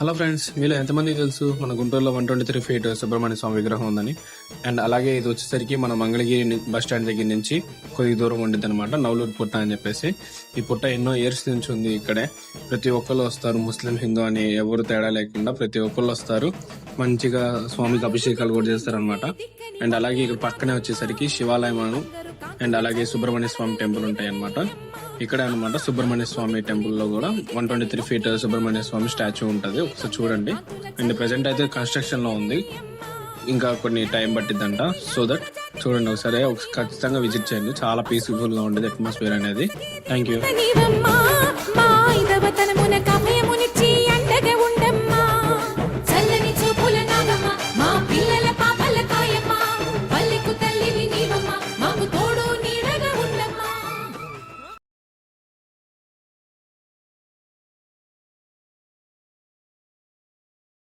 Hello friends మీలో ఎంతమంది తెలుసు? మన గుంటూరులో one twenty three feet Subrahmanya Swamy విగ్రహం ఉందని. అండ్ అలాగే ఇది వచ్చేసరికి మన మంగళగిరి ని- బస్ స్టాండ్ దగ్గర నుంచి కొద్ది దూరం ఉండిద్ది అనమాట నవలూరు పుట్ట అని చెప్పేసి. ఈ పుట్ట ఎన్నో ఇయర్స్ నుంచి ఉంది ఇక్కడే. ప్రతి ఒక్కళ్ళు వస్తారు ముస్లిం హిందూ అని ఎవరు తేడా లేకుండా ప్రతి ఒక్కళ్ళు వస్తారు. మంచిగా స్వామికి అభిషేకాలు కూడా చేస్తారనమాట అండ్ అలాగే ఇక్కడ పక్కనే వచ్చేసరికి శివాలయం అండ్ అలాగే సుబ్రహ్మణ్య స్వామి టెంపుల్ ఉంటాయి అనమాట ఇక్కడ అనమాట సుబ్రహ్మణ్య స్వామి టెంపుల్లో కూడా one twenty three feet Subrahmanya Swamy statue ఉంటది. ఒకసారి చూడండి. అండ్ ప్రెసెంట్ అయితే కన్స్ట్రక్షన్లో ఉంది. ఇంకా కొన్ని టైం పట్టిద్దంట. సో దట్ చూడండి ఒకసారి. ఖచ్చితంగా విజిట్ చేయండి. చాలా పీస్ఫుల్గా ఉండేది అట్మాస్ఫియర్ అనేది. Thank you